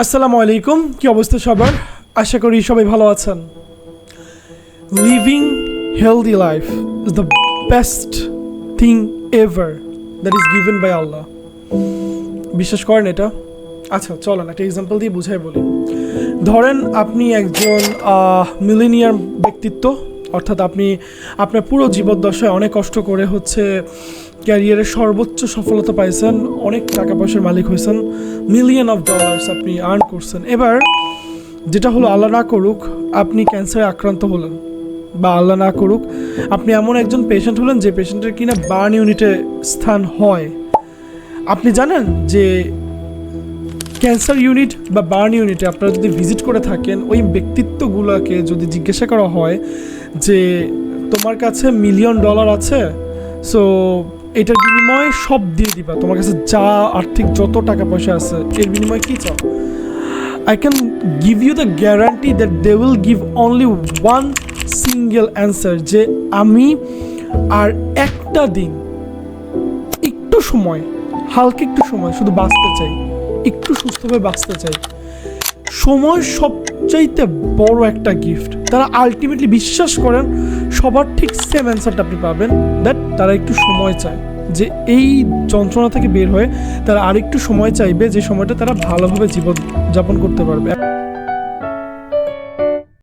আসসালামু আলাইকুম, কি অবস্থা সবার? আশা করি সবাই ভালো আছেন। Living healthy life is the best thing ever that is given by Allah বিশ্বাস করেন এটা? আচ্ছা চলেন, একটা এক্সাম্পল দিয়ে বুঝাই বলি। ধরেন আপনি একজন মিলিনিয়ার ব্যক্তিত্ব। অর্থাৎ আপনি আপনার পুরো জীবদ্দশায় অনেক কষ্ট করে হচ্ছে ক্যারিয়ারের সর্বোচ্চ সফলতা পাইছেন, অনেক টাকা পয়সার মালিক হয়েছেন মিলিয়ন অফ ডলার্স আপনি আর্ন করছেন। এবার যেটা হলো, আল্লাহ না করুক, আপনি ক্যান্সারে আক্রান্ত হলেন বা আল্লাহ না করুক, আপনি এমন একজন পেশেন্ট হলেন যে পেশেন্টের কিনা বার্ন ইউনিটে স্থান হয়। আপনি জানেন যে ক্যান্সার ইউনিট বা বার্ন ইউনিটে আপনারা যদি ভিজিট করে থাকেন, ওই ব্যক্তিত্বগুলোকে যদি জিজ্ঞাসা করা হয় যে, তোমার কাছে মিলিয়ন ডলার আছে? সো এটার বিনিময়ে সব দিয়ে দিবা। তোমার কাছে যা আর্থিক যত টাকা পয়সা আছে, এর বিনিময়ে কী চাও? I can give you the guarantee that they will give only one single answer, যে আমি আর একটা দিন, একটু সময়, হালকা একটু সময়, শুধু বাঁচতে চাই। একটু সুস্থভাবে বাঁচতে চাই। সময় সবচাইতে বড় একটা গিফট তারা আলটিমেটলি বিশ্বাস করেন, সবার ঠিক সেম অ্যান্সারটা আপনি পাবেন দ্যাট তারা একটু সময় চায়। যে এই যন্ত্রণা থেকে বের হয়ে তারা আরেকটু সময় চাইবে, যে সময়টা তারা ভালোভাবে জীবন যাপন করতে পারবে।